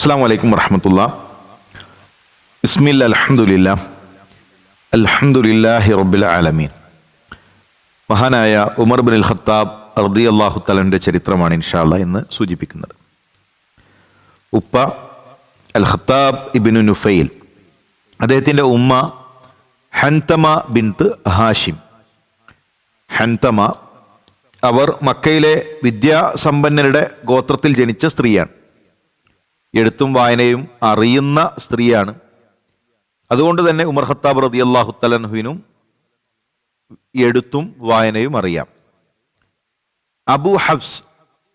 അസ്സാം വലൈക്കും വർഹമത്തുള്ള ഇസ്മിൽ അലഹമുല്ല അലഹമുല്ലാഹി റബ്ബിൽ ആലമീൻ. മഹാനായ ഉമർ ബിൻ ഖത്താബ് റതി അള്ളാഹു തലന്റെ ചരിത്രമാണ് ഇൻഷാല്ല എന്ന് സൂചിപ്പിക്കുന്നത്. ഉപ്പ അൽ ഖത്താബ് ഇബിനു നുഫൈൽ അദ്ദേഹത്തിന്റെ ഉമ്മ ഹൻതമ ബിൻത്ത് ഹാഷിം. ഹൻതമ അവർ മക്കയിലെ വിദ്യാസമ്പന്നരുടെ ഗോത്രത്തിൽ ജനിച്ച സ്ത്രീയാണ്. എഴുത്തും വായനയും അറിയുന്ന സ്ത്രീയാണ്. അതുകൊണ്ട് തന്നെ ഉമർ ഖത്താബ് റതി അള്ളാഹു തലൻഹുവിനും എഴുത്തും വായനയും അറിയാം. അബു ഹബ്സ്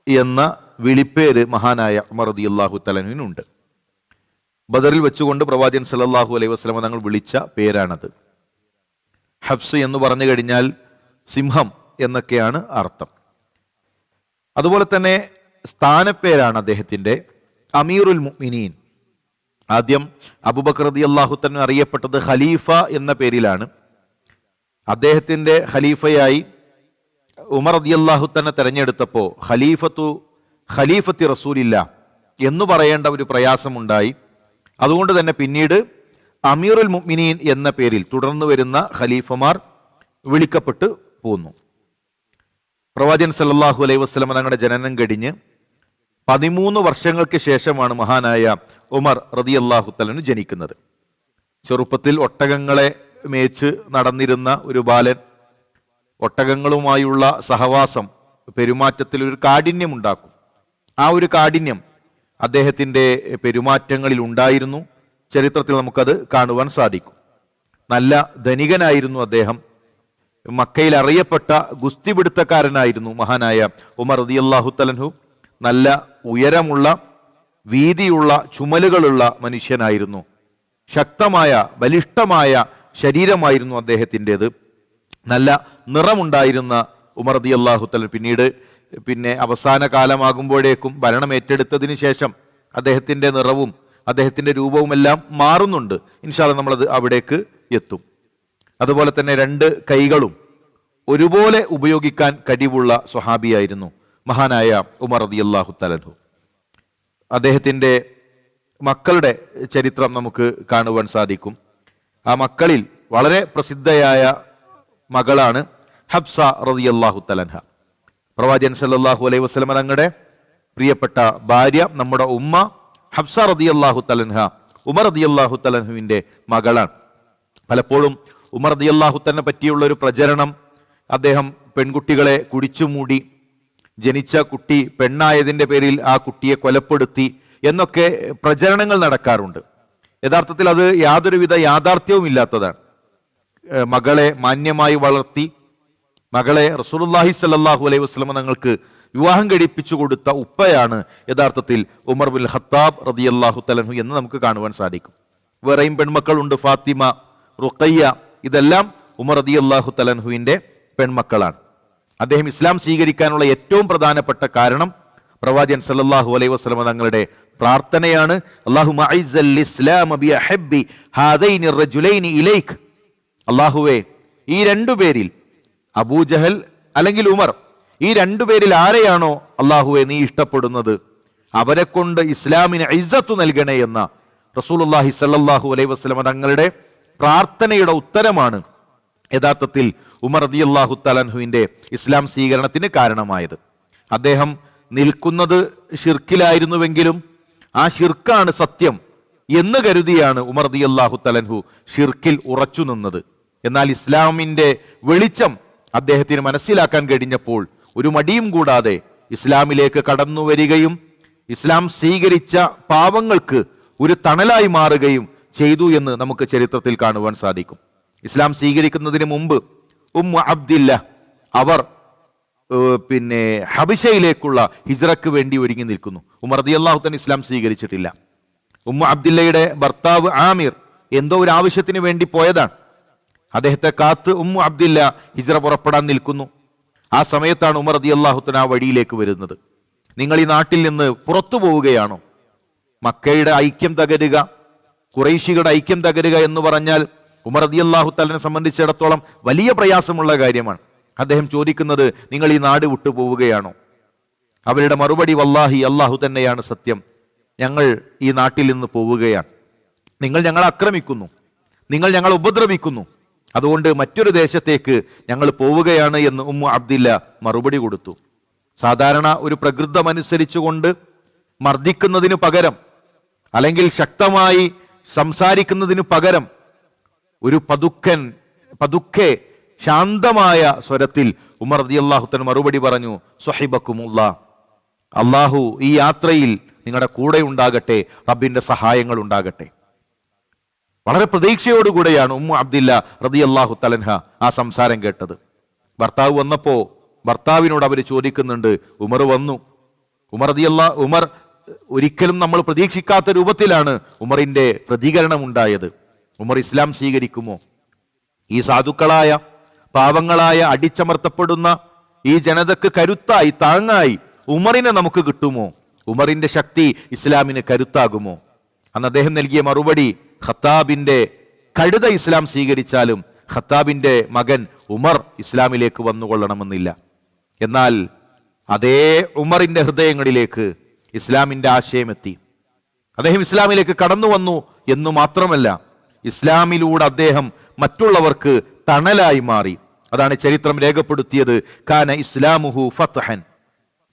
എന്ന വിളിപ്പേര് മഹാനായ ഉമർ റതി അള്ളാഹു തലൻഹുവിനുണ്ട് ബദറിൽ വെച്ചുകൊണ്ട് പ്രവാചകൻ സലല്ലാഹു അലൈഹി വസ്ലമ തങ്ങൾ വിളിച്ച പേരാണത്. ഹബ്സ് എന്ന് പറഞ്ഞു കഴിഞ്ഞാൽ സിംഹം എന്നൊക്കെയാണ് അർത്ഥം. അതുപോലെ തന്നെ സ്ഥാനപ്പേരാണ് അദ്ദേഹത്തിന്റെ. അമീറുൽ മുഅ്മിനീൻ. ആദ്യം അബുബക്കർ റതി അള്ളാഹു തന്നെ അറിയപ്പെട്ടത് ഖലീഫ എന്ന പേരിലാണ്. അദ്ദേഹത്തിന്റെ ഖലീഫയായി ഉമർ റതി അള്ളാഹു തന്നെ തെരഞ്ഞെടുത്തപ്പോൾ ഖലീഫത്തു ഖലീഫത്തി റസൂലില്ല എന്ന് പറയേണ്ട ഒരു പ്രയാസമുണ്ടായി. അതുകൊണ്ട് തന്നെ പിന്നീട് അമീറുൽ മുഅ്മിനീൻ എന്ന പേരിൽ തുടർന്നു വരുന്ന ഖലീഫമാർ വിളിക്കപ്പെട്ട് പോന്നു. പ്രവാചകൻ സല്ലാഹു അലൈഹി വസ്ലമ തങ്ങളുടെ ജനനം കഴിഞ്ഞ് പതിമൂന്ന് വർഷങ്ങൾക്ക് ശേഷമാണ് മഹാനായ ഉമർ റതി അള്ളാഹുത്തലന് ജനിക്കുന്നത്. ചെറുപ്പത്തിൽ ഒട്ടകങ്ങളെ മേച്ച് നടന്നിരുന്ന ഒരു ബാലൻ ഒട്ടകങ്ങളുമായുള്ള സഹവാസം പെരുമാറ്റത്തിൽ ഒരു കാഠിന്യം ഉണ്ടാക്കും. ആ ഒരു കാഠിന്യം അദ്ദേഹത്തിന്റെ പെരുമാറ്റങ്ങളിൽ ഉണ്ടായിരുന്നു. ചരിത്രത്തിൽ നമുക്കത് കാണുവാൻ സാധിക്കും. നല്ല ധനികനായിരുന്നു അദ്ദേഹം. മക്കയിൽ അറിയപ്പെട്ട ഗുസ്തി പിടുത്തക്കാരനായിരുന്നു മഹാനായ ഉമർ റതി അള്ളാഹു തലൻഹു നല്ല ഉയരമുള്ള വീതിയുള്ള ചുമലുകളുള്ള മനുഷ്യനായിരുന്നു. ശക്തമായ ബലിഷ്ഠമായ ശരീരമായിരുന്നു അദ്ദേഹത്തിന്റെത്. നല്ല നിറമുണ്ടായിരുന്ന ഉമർ റതി അള്ളാഹു പിന്നീട് പിന്നെ അവസാന കാലമാകുമ്പോഴേക്കും ഭരണം ഏറ്റെടുത്തതിന് ശേഷം അദ്ദേഹത്തിന്റെ നിറവും അദ്ദേഹത്തിന്റെ രൂപവുമെല്ലാം മാറുന്നുണ്ട്. ഇൻഷാല്ല നമ്മളത് അവിടേക്ക് എത്തും. അതുപോലെ തന്നെ രണ്ട് കൈകളും ഒരുപോലെ ഉപയോഗിക്കാൻ കഴിവുള്ള സ്വഹാബിയായിരുന്നു. മഹാനായ ഉമർ അദി അള്ളാഹു തലഹു അദ്ദേഹത്തിന്റെ മക്കളുടെ ചരിത്രം നമുക്ക് കാണുവാൻ സാധിക്കും. ആ മക്കളിൽ വളരെ പ്രസിദ്ധയായ മകളാണ് ഹബ്സ റതി അള്ളാഹു തലൻഹ പ്രവാചൻ സല്ലാഹു അലൈഹി വസ്ലമ തങ്ങളുടെ പ്രിയപ്പെട്ട ഭാര്യ നമ്മുടെ ഉമ്മ ഹബ്സ റതി അള്ളാഹു തലൻഹ ഉമർ റതി അള്ളാഹു തലൻഹുവിന്റെ മകളാണ്. പലപ്പോഴും ഉമർ റതി അള്ളാഹു തന്നെ പറ്റിയുള്ള ഒരു പ്രചരണം അദ്ദേഹം പെൺകുട്ടികളെ കുടിച്ചുമൂടി ജനിച്ച കുട്ടി പെണ്ണായതിന്റെ പേരിൽ ആ കുട്ടിയെ കൊലപ്പെടുത്തി എന്നൊക്കെ പ്രചരണങ്ങൾ നടക്കാറുണ്ട്. യഥാർത്ഥത്തിൽ അത് യാതൊരുവിധ യാഥാർത്ഥ്യവും ഇല്ലാത്തതാണ്. മകളെ മാന്യമായി വളർത്തി മകളെ റസൂലുള്ളാഹി സ്വല്ലല്ലാഹു അലൈഹി വസല്ലമ തങ്ങൾക്ക് വിവാഹം കഴിപ്പിച്ചു കൊടുത്ത ഉപ്പയാണ് യഥാർത്ഥത്തിൽ ഉമർ ബിൻ ഖത്താബ് റളിയല്ലാഹു തലഹു എന്ന് നമുക്ക് കാണുവാൻ സാധിക്കും. വേറെയും പെൺമക്കളുണ്ട് ഫാത്തിമ റുഖയ്യ ഇതെല്ലാം ഉമർ റളിയല്ലാഹു തലഹുവിന്റെ പെൺമക്കളാണ്. അദ്ദേഹം ഇസ്ലാം സ്വീകരിക്കാനുള്ള ഏറ്റവും പ്രധാനപ്പെട്ട കാരണം പ്രവാചകൻ സല്ലാഹു അലൈഹി വസ്ലമ തങ്ങളുടെ പ്രാർത്ഥനയാണ്. അള്ളാഹുവേ ഈ രണ്ടു പേരിൽ അബൂജഹൽ അല്ലെങ്കിൽ ഉമർ ഈ രണ്ടു പേരിൽ ആരെയാണോ അള്ളാഹുവെ നീ ഇഷ്ടപ്പെടുന്നത്? അവരെ കൊണ്ട് ഇസ്ലാമിന് ഐസത്ത് നൽകണേ എന്ന റസൂലുള്ളാഹി സല്ലാഹു അലൈഹി വസ്ലമ തങ്ങളുടെ പ്രാർത്ഥനയുടെ ഉത്തരമാണ്. യഥാർത്ഥത്തിൽ ഉമർ റതി അള്ളാഹു തലൻഹുവിന്റെ ഇസ്ലാം സ്വീകരണത്തിന് കാരണമായത്. അദ്ദേഹം നിൽക്കുന്നത് ഷിർക്കിലായിരുന്നുവെങ്കിലും ആ ഷിർക്കാണ് സത്യം എന്ന് കരുതിയാണ് ഉമർ റതി അള്ളാഹു തലൻഹു ഷിർക്കിൽ ഉറച്ചു നിന്നത്. എന്നാൽ ഇസ്ലാമിന്റെ വെളിച്ചം അദ്ദേഹത്തിന് മനസ്സിലാക്കാൻ കഴിഞ്ഞപ്പോൾ ഒരു മടിയും കൂടാതെ ഇസ്ലാമിലേക്ക് കടന്നു വരികയും ഇസ്ലാം സ്വീകരിച്ച പാവങ്ങൾക്ക് ഒരു തണലായി മാറുകയും ചെയ്തു എന്ന് നമുക്ക് ചരിത്രത്തിൽ കാണുവാൻ സാധിക്കും. ഇസ്ലാം സ്വീകരിക്കുന്നതിന് മുമ്പ് ഉമ്മ അബ്ദില്ല. അവർ പിന്നെ ഹബിഷയിലേക്കുള്ള ഹിജ്റക്ക് വേണ്ടി ഒരുങ്ങി നിൽക്കുന്നു. ഉമർ റതി അള്ളാഹു തന്നെ ഇസ്ലാം സ്വീകരിച്ചിട്ടില്ല. ഉമ്മ അബ്ദില്ലയുടെ ഭർത്താവ് ആമിർ എന്തോ ഒരു ആവശ്യത്തിന് വേണ്ടി പോയതാണ്. അദ്ദേഹത്തെ കാത്ത് ഉമ്മു അബ്ദില്ല ഹിജ്റ പുറപ്പെടാൻ നിൽക്കുന്നു. ആ സമയത്താണ് ഉമർ റതി അള്ളാഹുത്തൻ ആ വഴിയിലേക്ക് വരുന്നത്. നിങ്ങൾ ഈ നാട്ടിൽ നിന്ന് പുറത്തു പോവുകയാണോ? മക്കയുടെ ഐക്യം തകരുക കുറൈശികളുടെ ഐക്യം തകരുക എന്ന് പറഞ്ഞാൽ ഉമർ അദി അള്ളാഹു തലിനെ സംബന്ധിച്ചിടത്തോളം വലിയ പ്രയാസമുള്ള കാര്യമാണ്. അദ്ദേഹം ചോദിക്കുന്നത് നിങ്ങൾ ഈ നാട് വിട്ടുപോവുകയാണോ അവരുടെ മറുപടി വല്ലാഹി അള്ളാഹു തന്നെയാണ് സത്യം. ഞങ്ങൾ ഈ നാട്ടിൽ നിന്ന് പോവുകയാണ്. നിങ്ങൾ ഞങ്ങളെ ആക്രമിക്കുന്നു. നിങ്ങൾ ഞങ്ങളെ ഉപദ്രവിക്കുന്നു. അതുകൊണ്ട് മറ്റൊരു ദേശത്തേക്ക് ഞങ്ങൾ പോവുകയാണ് എന്ന് ഉമ്മു അബ്ദില്ല മറുപടി കൊടുത്തു. സാധാരണ ഒരു പ്രകൃതമനുസരിച്ചുകൊണ്ട് മർദ്ദിക്കുന്നതിന് പകരം അല്ലെങ്കിൽ ശക്തമായി സംസാരിക്കുന്നതിന് പകരം ഒരു പതുക്കൻ പതുക്കെ ശാന്തമായ സ്വരത്തിൽ ഉമർ റളിയല്ലാഹു മറുപടി പറഞ്ഞു സ്വഹിബക്കുമുള്ള അള്ളാഹു ഈ യാത്രയിൽ നിങ്ങളുടെ കൂടെ ഉണ്ടാകട്ടെ റബ്ബിന്റെ സഹായങ്ങൾ ഉണ്ടാകട്ടെ. വളരെ പ്രതീക്ഷയോടുകൂടെയാണ് ഉമ്മു അബ്ദില്ല റതി അള്ളാഹു തലൻഹ ആ സംസാരം കേട്ടത്. ഭർത്താവ് വന്നപ്പോ ഭർത്താവിനോട് അവർ ചോദിക്കുന്നുണ്ട് ഉമർ വന്നു? ഉമർ റളിയല്ല ഉമർ ഒരിക്കലും നമ്മൾ പ്രതീക്ഷിക്കാത്ത രൂപത്തിലാണ് ഉമറിന്റെ പ്രതികരണം ഉണ്ടായത് ഉമർ ഇസ്ലാം സ്വീകരിക്കുമോ? ഈ സാധുക്കളായ പാവങ്ങളായ അടിച്ചമർത്തപ്പെടുന്ന ഈ ജനതക്ക് കരുത്തായി താങ്ങായി ഉമറിനെ നമുക്ക് കിട്ടുമോ? ഉമറിന്റെ ശക്തി ഇസ്ലാമിന് കരുത്താകുമോ? അന്ന് അദ്ദേഹം നൽകിയ മറുപടി ഖത്താബിന്റെ കഴുത ഇസ്ലാം സ്വീകരിച്ചാലും ഖത്താബിന്റെ മകൻ ഉമർ ഇസ്ലാമിലേക്ക് വന്നുകൊള്ളണമെന്നില്ല. എന്നാൽ അതേ ഉമറിന്റെ ഹൃദയങ്ങളിലേക്ക് ഇസ്ലാമിന്റെ ആശയമെത്തി അദ്ദേഹം ഇസ്ലാമിലേക്ക് കടന്നു വന്നു എന്നു മാത്രമല്ല ഇസ്ലാമിലൂടെ അദ്ദേഹം മറ്റുള്ളവർക്ക് തണലായി മാറി. അതാണ് ചരിത്രം രേഖപ്പെടുത്തിയത്. കാന ഇസ്ലാമുഹു ഫത്തഹൻ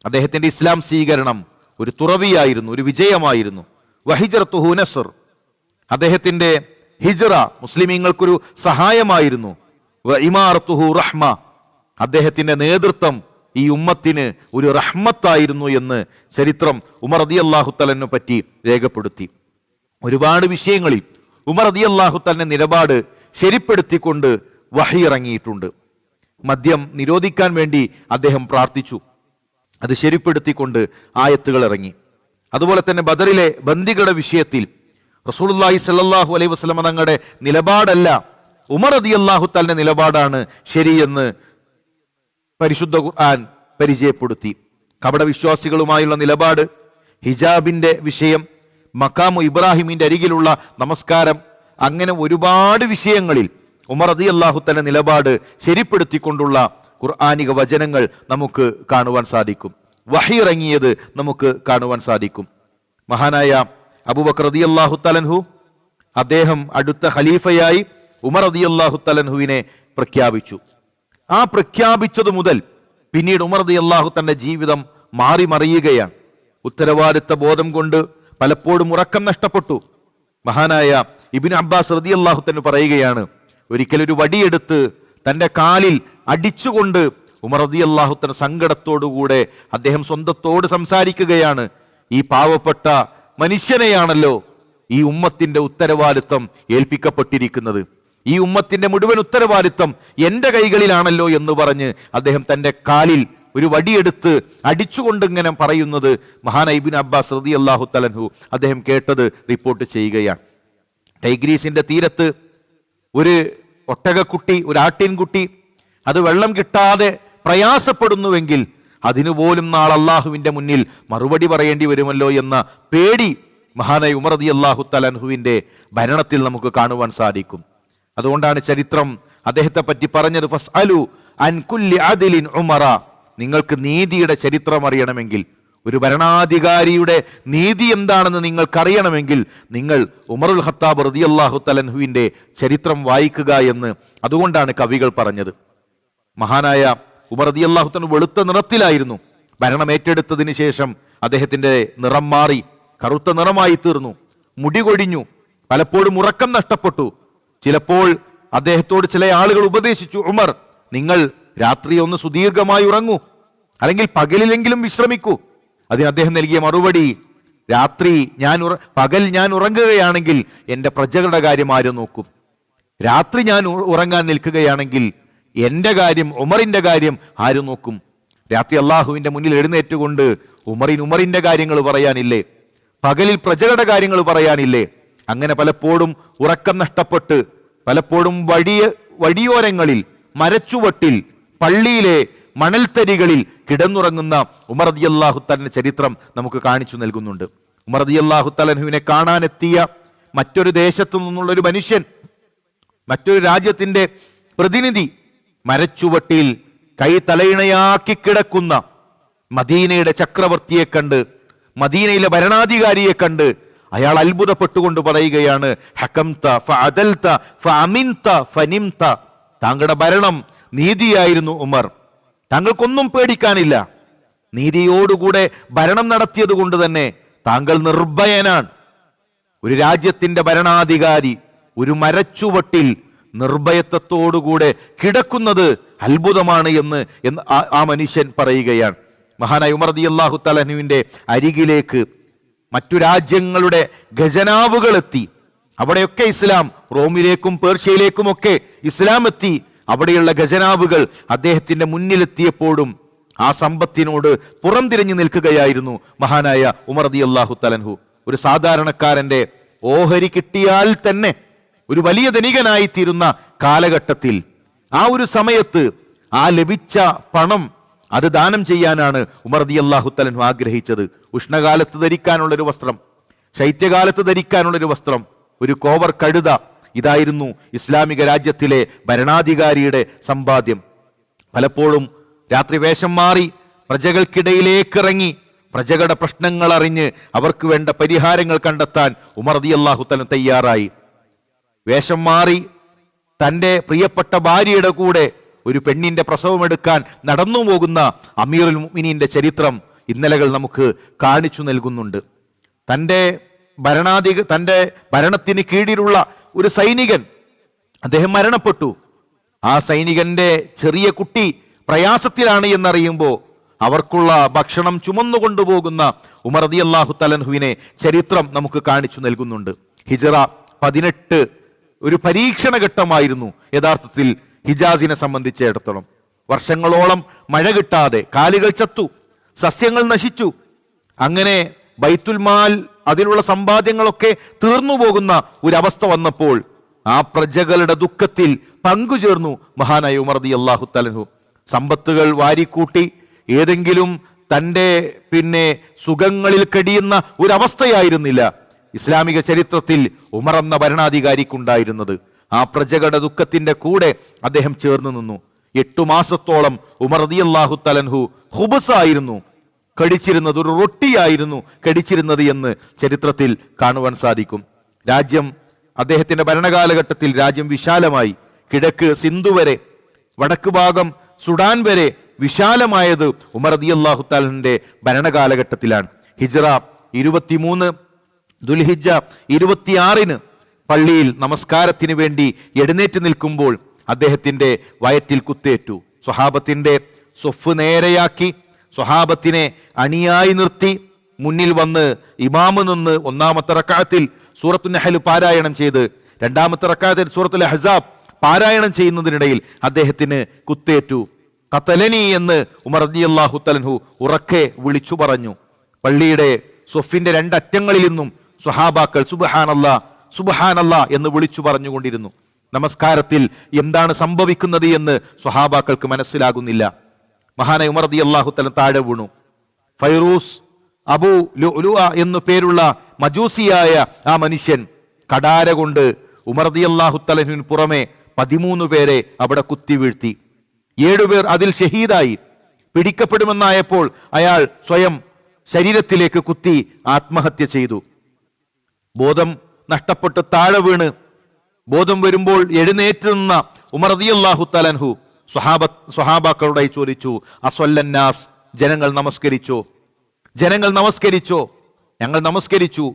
അദ്ദേഹത്തിന്റെ ഇസ്ലാം സ്വീകരണം ഒരു തുറവിയായിരുന്നു ഒരു വിജയമായിരുന്നു. വഹിജർ തുഹു നസർ. അദ്ദേഹത്തിന്റെ ഹിജറ മുസ്ലിമീങ്ങൾക്കൊരു സഹായമായിരുന്നു. ഇമാർ തുഹു റഹ്മ. അദ്ദേഹത്തിന്റെ നേതൃത്വം ഈ ഉമ്മത്തിന് ഒരു റഹ്മത്തായിരുന്നു എന്ന് ചരിത്രം ഉമർ അദി അള്ളാഹുത്തലനെ പറ്റി രേഖപ്പെടുത്തി. ഒരുപാട് വിഷയങ്ങളിൽ ഉമർ അതി തന്നെ നിലപാട് ശരിപ്പെടുത്തിക്കൊണ്ട് വഹി ഇറങ്ങിയിട്ടുണ്ട്. മദ്യം നിരോധിക്കാൻ വേണ്ടി അദ്ദേഹം പ്രാർത്ഥിച്ചു. അത് ശരിപ്പെടുത്തിക്കൊണ്ട് ആയത്തുകൾ ഇറങ്ങി. അതുപോലെ തന്നെ ബദറിലെ ബന്ദികളുടെ വിഷയത്തിൽ റസൂലുള്ളാഹി സല്ലാഹു അലൈഹി വസ്ലമ തങ്ങളുടെ നിലപാടല്ല ഉമർ അതി തന്നെ നിലപാടാണ് ശരിയെന്ന് പരിശുദ്ധ ഖുർആൻ പരിചയപ്പെടുത്തി. കപടവിശ്വാസികളുമായുള്ള നിലപാട് ഹിജാബിന്റെ വിഷയം മക്കാമു ഇബ്രാഹിമിന്റെ അരികിലുള്ള നമസ്കാരം. അങ്ങനെ ഒരുപാട് വിഷയങ്ങളിൽ ഉമർ അതി അള്ളാഹുത്തല നിലപാട് ശരിപ്പെടുത്തിക്കൊണ്ടുള്ള ഖുർആാനിക വചനങ്ങൾ നമുക്ക് കാണുവാൻ സാധിക്കും. വഹി ഇറങ്ങിയത് നമുക്ക് കാണുവാൻ സാധിക്കും. മഹാനായ അബൂബക്കർ റതി അള്ളാഹു തലൻഹു അദ്ദേഹം അടുത്ത ഖലീഫയായി ഉമർ അദി അള്ളാഹു തലൻഹുവിനെ പ്രഖ്യാപിച്ചു. ആ പ്രഖ്യാപിച്ചത് മുതൽ പിന്നീട് ഉമർ അദി അള്ളാഹു തന്റെ ജീവിതം മാറി മറിയുകയാണ് ഉത്തരവാദിത്ത ബോധം കൊണ്ട് പലപ്പോഴും ഉറക്കം നഷ്ടപ്പെട്ടു. മഹാനായ ഇബിൻ അബ്ബാസ് റതി അള്ളാഹു തന്നെ പറയുകയാണ് ഒരിക്കലൊരു വടിയെടുത്ത് തന്റെ കാലിൽ അടിച്ചുകൊണ്ട് ഉമർ റതി അള്ളാഹുത്തന്റെ സങ്കടത്തോടുകൂടെ അദ്ദേഹം സ്വന്തത്തോട് സംസാരിക്കുകയാണ് ഈ പാവപ്പെട്ട മനുഷ്യനെയാണല്ലോ ഈ ഉമ്മത്തിന്റെ ഉത്തരവാദിത്വം ഏൽപ്പിക്കപ്പെട്ടിരിക്കുന്നത്. ഈ ഉമ്മത്തിന്റെ മുഴുവൻ ഉത്തരവാദിത്വം എന്റെ കൈകളിലാണല്ലോ എന്ന് പറഞ്ഞ് അദ്ദേഹം തന്റെ കാലിൽ ഒരു വടിയെടുത്ത് അടിച്ചുകൊണ്ട് ഇങ്ങനെ പറയുന്നത് മഹാനൈബിൻ അബ്ബാസ് റതി അള്ളാഹു തലൻഹു അദ്ദേഹം കേട്ടത് റിപ്പോർട്ട് ചെയ്യുകയാണ്. ടൈഗ്രീസിന്റെ തീരത്ത് ഒരു ഒട്ടകക്കുട്ടി ഒരു ആട്ടിൻകുട്ടി അത് വെള്ളം കിട്ടാതെ പ്രയാസപ്പെടുന്നുവെങ്കിൽ അതിനുപോലും നാളെ അള്ളാഹുവിന്റെ മുന്നിൽ മറുപടി പറയേണ്ടി വരുമല്ലോ എന്ന പേടി മഹാനായ അതി അള്ളാഹു തലൻഹുവിന്റെ ഭരണത്തിൽ നമുക്ക് കാണുവാൻ സാധിക്കും. അതുകൊണ്ടാണ് ചരിത്രം അദ്ദേഹത്തെ പറ്റി പറഞ്ഞത് ഫസ് അലു കുല്ലി അദിലിൻ ഉമറ. നിങ്ങൾക്ക് നീതിയുടെ ചരിത്രം അറിയണമെങ്കിൽ ഒരു ഭരണാധികാരിയുടെ നീതി എന്താണെന്ന് നിങ്ങൾക്കറിയണമെങ്കിൽ നിങ്ങൾ ഉമറുൽ ഖത്താബ് റതി അള്ളാഹു തലൻഹുവിന്റെ ചരിത്രം വായിക്കുക എന്ന് അതുകൊണ്ടാണ് കവികൾ പറഞ്ഞത്. മഹാനായ ഉമർ റതി തൻ വെളുത്ത നിറത്തിലായിരുന്നു. ഭരണം ഏറ്റെടുത്തതിന് ശേഷം അദ്ദേഹത്തിന്റെ നിറം മാറി കറുത്ത നിറമായി തീർന്നു. മുടി കൊഴിഞ്ഞു പലപ്പോഴും ഉറക്കം നഷ്ടപ്പെട്ടു. ചിലപ്പോൾ അദ്ദേഹത്തോട് ചില ആളുകൾ ഉപദേശിച്ചു ഉമർ നിങ്ങൾ രാത്രി ഒന്ന് സുദീർഘമായി ഉറങ്ങൂ. അല്ലെങ്കിൽ പകലിലെങ്കിലും വിശ്രമിക്കൂ. അതിന് അദ്ദേഹം നൽകിയ മറുപടി രാത്രി ഞാൻ ഉറ പകൽ ഞാൻ ഉറങ്ങുകയാണെങ്കിൽ എന്റെ പ്രജകളുടെ കാര്യം ആരും നോക്കും. രാത്രി ഞാൻ ഉറങ്ങാൻ നിൽക്കുകയാണെങ്കിൽ എന്റെ കാര്യം ഉമറിന്റെ കാര്യം ആരും നോക്കും. രാത്രി അള്ളാഹുവിന്റെ മുന്നിൽ എഴുന്നേറ്റുകൊണ്ട് ഉമറിൻ ഉമറിന്റെ കാര്യങ്ങൾ പറയാനില്ലേ? പകലിൽ പ്രജകളുടെ കാര്യങ്ങൾ പറയാനില്ലേ? അങ്ങനെ പലപ്പോഴും ഉറക്കം നഷ്ടപ്പെട്ട് പലപ്പോഴും വഴിയ വഴിയോരങ്ങളിൽ മരച്ചുവട്ടിൽ പള്ളിയിലെ മണൽത്തരികളിൽ കിടന്നുറങ്ങുന്ന ഉമർ റതി അള്ളാഹു ചരിത്രം നമുക്ക് കാണിച്ചു നൽകുന്നുണ്ട്. ഉമർ റതി അള്ളാഹു തലനുവിനെ കാണാനെത്തിയ മറ്റൊരു ദേശത്തു നിന്നുള്ള ഒരു മനുഷ്യൻ മറ്റൊരു രാജ്യത്തിന്റെ പ്രതിനിധി മരച്ചുവട്ടിയിൽ കൈ തലയിണയാക്കി കിടക്കുന്ന മദീനയുടെ ചക്രവർത്തിയെ കണ്ട് മദീനയിലെ ഭരണാധികാരിയെ കണ്ട് അയാൾ അത്ഭുതപ്പെട്ടുകൊണ്ട് പറയുകയാണ് ഹക്കംത ഫ അദൽത ഫ അമിൻത ഫനിംത. താങ്കളുടെ ഭരണം നീതിയായിരുന്നു ഉമർ. താങ്കൾക്കൊന്നും പേടിക്കാനില്ല. നീതിയോടുകൂടെ ഭരണം നടത്തിയത് കൊണ്ട് തന്നെ താങ്കൾ നിർഭയനാണ്. ഒരു രാജ്യത്തിന്റെ ഭരണാധികാരി ഒരു മരച്ചുവട്ടിൽ നിർഭയത്വത്തോടുകൂടെ കിടക്കുന്നത് അത്ഭുതമാണ് എന്ന് എന്ന് ആ- മനുഷ്യൻ പറയുകയാണ്. മഹാനായ ഉമർ അള്ളാഹു തലഹുവിന്റെ അരികിലേക്ക് മറ്റു രാജ്യങ്ങളുടെ ഖജനാവുകൾ എത്തി അവിടെയൊക്കെ ഇസ്ലാം റോമിലേക്കും പേർഷ്യയിലേക്കുമൊക്കെ ഇസ്ലാം എത്തി. അവിടെയുള്ള ഖജനാവുകൾ അദ്ദേഹത്തിന്റെ മുന്നിലെത്തിയപ്പോഴും ആ സമ്പത്തിനോട് പുറം തിരിഞ്ഞു നിൽക്കുകയായിരുന്നു മഹാനായ ഉമർ അള്ളാഹു തലൻഹു ഒരു സാധാരണക്കാരന്റെ ഓഹരി കിട്ടിയാൽ തന്നെ ഒരു വലിയ ധനികനായി തീരുന്ന കാലഘട്ടത്തിൽ ആ ഒരു സമയത്ത് ആ ലഭിച്ച പണം അത് ദാനം ചെയ്യാനാണ് ഉമർ അള്ളാഹു തലൻഹു ആഗ്രഹിച്ചത്. ഉഷ്ണകാലത്ത് ധരിക്കാനുള്ള ഒരു വസ്ത്രം ശൈത്യകാലത്ത് ധരിക്കാനുള്ള ഒരു വസ്ത്രം ഒരു കോവർ കഴുത ഇതായിരുന്നു ഇസ്ലാമിക രാജ്യത്തിലെ ഭരണാധികാരിയുടെ സമ്പാദ്യം. പലപ്പോഴും രാത്രി വേഷം മാറി പ്രജകൾക്കിടയിലേക്ക് ഇറങ്ങി പ്രജകളുടെ പ്രശ്നങ്ങൾ അറിഞ്ഞ് അവർക്ക് വേണ്ട പരിഹാരങ്ങൾ കണ്ടെത്താൻ ഉമർ റതി അള്ളാഹു തയ്യാറായി. വേഷം മാറി തന്റെ പ്രിയപ്പെട്ട ഭാര്യയുടെ കൂടെ ഒരു പെണ്ണിന്റെ പ്രസവമെടുക്കാൻ നടന്നു പോകുന്ന അമീറുൽ മുഅ്മിനീന്റെ ചരിത്രം ഇന്നലകൾ നമുക്ക് കാണിച്ചു നൽകുന്നുണ്ട്. തന്റെ ഭരണാധിക തന്റെ ഭരണത്തിന് കീഴിലുള്ള ഒരു സൈനികൻ. അദ്ദേഹം മരണപ്പെട്ടു. ആ സൈനികന്റെ ചെറിയ കുട്ടി പ്രയാസത്തിലാണ് എന്നറിയുമ്പോൾ അവർക്കുള്ള ഭക്ഷണം ചുമന്നുകൊണ്ടുപോകുന്ന ഉമർ റതി അള്ളാഹു തലൻഹുവിനെ ചരിത്രം നമുക്ക് കാണിച്ചു നൽകുന്നുണ്ട്. ഹിജറ പതിനെട്ട് ഒരു പരീക്ഷണ ഘട്ടമായിരുന്നു യഥാർത്ഥത്തിൽ ഹിജാസിനെ സംബന്ധിച്ചിടത്തോളം. വർഷങ്ങളോളം മഴ കിട്ടാതെ കാലുകൾ ചത്തു സസ്യങ്ങൾ നശിച്ചു. അങ്ങനെ ബൈത്തുൽമാൽ അതിലുള്ള സമ്പാദ്യങ്ങളൊക്കെ തീർന്നു പോകുന്ന ഒരവസ്ഥ വന്നപ്പോൾ ആ പ്രജകളുടെ ദുഃഖത്തിൽ പങ്കുചേർന്നു മഹാനായ ഉമർ റതി അള്ളാഹു തലഹു സമ്പത്തുകൾ വാരിക്കൂട്ടി ഏതെങ്കിലും തന്റെ പിന്നെ സുഖങ്ങളിൽ കഴിയുന്ന ഒരവസ്ഥയായിരുന്നില്ല ഇസ്ലാമിക ചരിത്രത്തിൽ ഉമർ എന്ന ഭരണാധികാരിക്കുണ്ടായിരുന്നത്. ആ പ്രജകളുടെ ദുഃഖത്തിന്റെ കൂടെ അദ്ദേഹം ചേർന്ന് നിന്നു. എട്ടു മാസത്തോളം ഉമർ അള്ളാഹു തലൻഹു ഹുബസായിരുന്നു. കടിച്ചിരുന്നത് ഒരു റൊട്ടിയായിരുന്നു കടിച്ചിരുന്നത് എന്ന് ചരിത്രത്തിൽ കാണുവാൻ സാധിക്കും. രാജ്യം അദ്ദേഹത്തിന്റെ ഭരണകാലഘട്ടത്തിൽ രാജ്യം വിശാലമായി കിഴക്ക് സിന്ധു വരെ വടക്ക് ഭാഗം സുഡാൻ വരെ വിശാലമായത് ഉമർ അദി അള്ളാഹു താലിന്റെ ഭരണകാലഘട്ടത്തിലാണ്. ഹിജ്റ ഇരുപത്തിമൂന്ന് ദുൽഹിജ ഇരുപത്തിയാറിന് പള്ളിയിൽ നമസ്കാരത്തിന് വേണ്ടി എഴുന്നേറ്റ് നിൽക്കുമ്പോൾ അദ്ദേഹത്തിന്റെ വയറ്റിൽ കുത്തേറ്റു. സ്വഹാബത്തിന്റെ സ്വഫ് നേരെയാക്കി സ്വഹാബത്തിനെ അണിയായി നിർത്തി മുന്നിൽ വന്ന് ഇമാമ് നിന്ന് ഒന്നാമത്തെ റക്കാത്തിൽ സൂറത്തു നെഹൽ പാരായണം ചെയ്ത് രണ്ടാമത്തെ റക്കാത്തിൽ സൂറത്തുൽ ഹസാബ് പാരായണം ചെയ്യുന്നതിനിടയിൽ അദ്ദേഹത്തിന് കുത്തേറ്റു. കത്തലനി എന്ന് ഉമർ അള്ളാഹു തലൻഹു ഉറക്കെ വിളിച്ചു പറഞ്ഞു. പള്ളിയുടെ സൊഫിന്റെ രണ്ടറ്റങ്ങളിൽ നിന്നും സ്വഹാബാക്കൾ സുബഹാനല്ല സുബഹാനല്ല എന്ന് വിളിച്ചു പറഞ്ഞുകൊണ്ടിരുന്നു. നമസ്കാരത്തിൽ എന്താണ് സംഭവിക്കുന്നത് എന്ന് സ്വഹാബാക്കൾക്ക് മനസ്സിലാകുന്നില്ല. മഹാന ഉമർ അള്ളാഹു തല താഴെ വീണു. ഫൈറൂസ് അബു ലുഅ എന്നു പേരുള്ള മജൂസിയായ ആ മനുഷ്യൻ കടാര കൊണ്ട് ഉമർ റതി അള്ളാഹു തലഹിന് പുറമെ പതിമൂന്ന് പേരെ അവിടെ കുത്തി വീഴ്ത്തി. ഏഴുപേർ അതിൽ ഷഹീദായി. പിടിക്കപ്പെടുമെന്നായപ്പോൾ അയാൾ സ്വയം ശരീരത്തിലേക്ക് കുത്തി ആത്മഹത്യ ചെയ്തു. ബോധം നഷ്ടപ്പെട്ട് താഴെ വീണ്. ബോധം വരുമ്പോൾ എഴുന്നേറ്റ് നിന്ന ഉമർ റളിയല്ലാഹു തലൻഹു സ്വഹാബ സ്വഹാബാക്കളോടായി ചോദിച്ചു അസ്വല്ലന്നാസ് ജനങ്ങൾ നമസ്കരിച്ചു? ജനങ്ങൾ നമസ്കരിച്ചു? ഞങ്ങൾ നമസ്കരിച്ചു.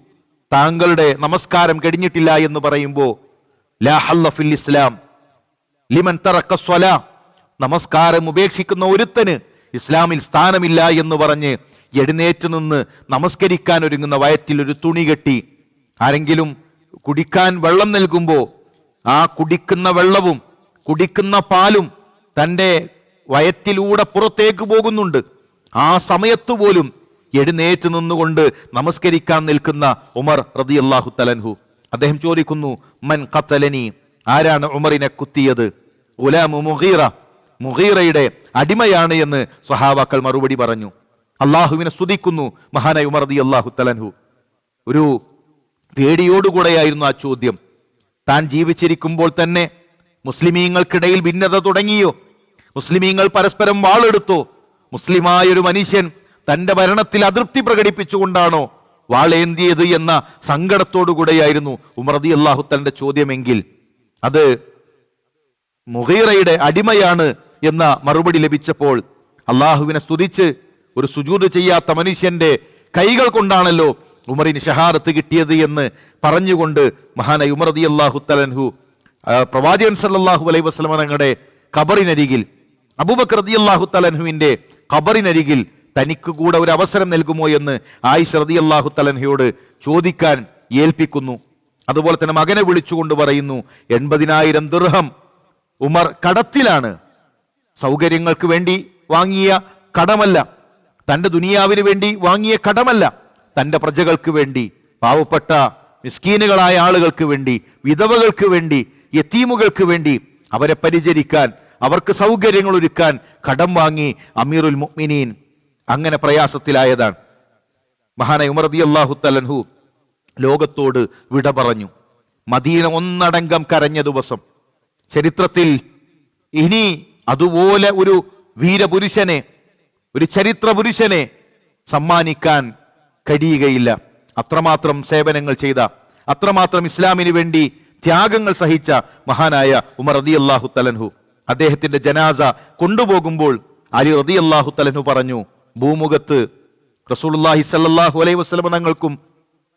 താങ്കളുടെ നമസ്കാരം കഴിഞ്ഞിട്ടില്ല എന്ന് പറയുമ്പോൾ ലാ ഹല്ല ഇസ്ലാം. ലിമൻ തറക്ക സ്വലാ. നമസ്കാരം ഉപേക്ഷിക്കുന്ന ഒരുത്തന് ഇസ്ലാമിൽ സ്ഥാനമില്ല എന്ന് പറഞ്ഞ് എഴുന്നേറ്റ് നിന്ന് നമസ്കരിക്കാൻ ഒരുങ്ങുന്ന വയറ്റിൽ ഒരു തുണി കെട്ടി ആരെങ്കിലും കുടിക്കാൻ വെള്ളം നൽകുമ്പോൾ ആ കുടിക്കുന്ന വെള്ളവും കുടിക്കുന്ന പാലും തന്റെ വയറ്റിലൂടെ പുറത്തേക്ക് പോകുന്നുണ്ട്. ആ സമയത്ത് പോലും എഴുന്നേറ്റ് നിന്നുകൊണ്ട് നമസ്കരിക്കാൻ നിൽക്കുന്ന ഉമർ റതി അള്ളാഹു തലൻഹു അദ്ദേഹം ചോദിക്കുന്നു മൻ ഖത്തലനി? ആരാണ് ഉമറിനെ കുത്തിയത്? ഉലാമു മുഗീറ. മുഗീറയുടെ അടിമയാണ് എന്ന് സഹാബാക്കൾ മറുപടി പറഞ്ഞു. അള്ളാഹുവിനെ സ്തുതിക്കുന്നു മഹാനായ ഉമർ റതി അള്ളാഹു തലൻഹു ഒരു പേടിയോടുകൂടെയായിരുന്നു ആ ചോദ്യം. താൻ ജീവിച്ചിരിക്കുമ്പോൾ തന്നെ മുസ്ലിമീങ്ങൾക്കിടയിൽ ഭിന്നത തുടങ്ങിയോ? മുസ്ലിമീങ്ങൾ പരസ്പരം വാളെടുത്തു. മുസ്ലിമായ ഒരു മനുഷ്യൻ തന്റെ ഭരണത്തിൽ അതൃപ്തി പ്രകടിപ്പിച്ചുകൊണ്ടാണോ വാളേന്തിയത് എന്ന സങ്കടത്തോടുകൂടെയായിരുന്നു ഉമർ അള്ളാഹു അള്ളാഹുത്തലിന്റെ ചോദ്യമെങ്കിൽ. അത് മുഹീറയുടെ അടിമയാണ് എന്ന മറുപടി ലഭിച്ചപ്പോൾ അള്ളാഹുവിനെ സ്തുതിച്ച് ഒരു സുജൂത് ചെയ്യാത്ത മനുഷ്യന്റെ കൈകൾ കൊണ്ടാണല്ലോ ഉമറിന് ഷഹാദത്ത് കിട്ടിയത് എന്ന് പറഞ്ഞുകൊണ്ട് മഹാനായ ഉമർ റതി അള്ളാഹു തലൻഹു പ്രവാചകൻ സല്ലാഹു അലൈഹി വസ്ലമ ഖബറിനരികിൽ അബൂബക്കർ റതി അള്ളാഹു ഖബറിനരികിൽ തനിക്ക് കൂടെ ഒരു അവസരം നൽകുമോ എന്ന് ആയിഷ റതി അള്ളാഹു തലൻഹയോട് ചോദിക്കാൻ ഏൽപ്പിക്കുന്നു. അതുപോലെ തന്നെ മകനെ വിളിച്ചുകൊണ്ട് പറയുന്നു എൺപതിനായിരം ദുർഹം ഉമർ കടത്തിലാണ്. സൗകര്യങ്ങൾക്ക് വേണ്ടി വാങ്ങിയ കടമല്ല. തന്റെ ദുനിയാവിന് വേണ്ടി വാങ്ങിയ കടമല്ല. തന്റെ പ്രജകൾക്ക് വേണ്ടി പാവപ്പെട്ട മിസ്കീനുകളായ ആളുകൾക്ക് വേണ്ടി വിധവകൾക്ക് വേണ്ടി യത്തീമുകൾക്ക് വേണ്ടി അവരെ പരിചരിക്കാൻ അവർക്ക് സൗകര്യങ്ങൾ ഒരുക്കാൻ കടം വാങ്ങി അമീറുൽ മുഅ്മിനീൻ അങ്ങനെ പ്രയാസത്തിലായതാണ്. മഹാന ഉമർ അള്ളാഹു തലൻഹു ലോകത്തോട് വിട പറഞ്ഞു. മദീന ഒന്നടങ്കം കരഞ്ഞ ദിവസം ചരിത്രത്തിൽ ഇനി അതുപോലെ ഒരു വീരപുരുഷനെ ഒരു ചരിത്ര പുരുഷനെ സമ്മാനിക്കാൻ കഴിയുകയില്ല. അത്രമാത്രം സേവനങ്ങൾ ചെയ്ത അത്രമാത്രം ഇസ്ലാമിന് വേണ്ടി ത്യാഗങ്ങൾ സഹിച്ച മഹാനായ ഉമർ അദി അള്ളാഹു തലൻഹു അദ്ദേഹത്തിന്റെ ജനാസ കൊണ്ടുപോകുമ്പോൾ അലി റതി അള്ളാഹു തലനു പറഞ്ഞു ഭൂമുഖത്ത് റസൂലുള്ളാഹി സല്ലാഹു അലൈഹി വസല്ലം തങ്ങൾക്കും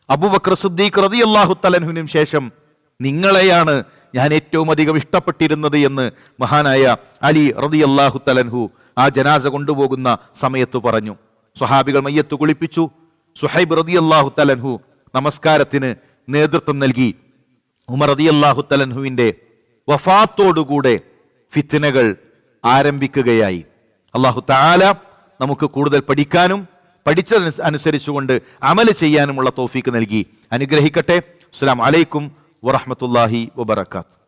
അബൂബക്കർ സിദ്ദീഖ് റതി അള്ളാഹു തലനുവിനും ശേഷം നിങ്ങളെയാണ് ഞാൻ ഏറ്റവും അധികം ഇഷ്ടപ്പെട്ടിരുന്നത് എന്ന് മഹാനായ അലി റതി അള്ളാഹു തലൻഹു ആ ജനാസ കൊണ്ടുപോകുന്ന സമയത്ത് പറഞ്ഞു. സ്വഹാബികൾ മയ്യത്ത് കുളിപ്പിച്ചു. സുഹൈബ് റതി അള്ളാഹു തലൻഹു നമസ്കാരത്തിന് നേതൃത്വം നൽകി. ഉമർ റതി അള്ളാഹു തലൻഹുവിന്റെ വഫാത്തോടുകൂടെ ഫിത്തിനകൾ ആരംഭിക്കുകയായി. അള്ളാഹു താല നമുക്ക് കൂടുതൽ പഠിക്കാനും പഠിച്ചത് അനുസരിച്ചുകൊണ്ട് അമൽ ചെയ്യാനുമുള്ള തോഫീക്ക് നൽകി. അനുഗ്രഹിക്കട്ടെ. അസ്സാം അലൈക്കും വറഹമത്തല്ലാഹി വബർക്കാത്തു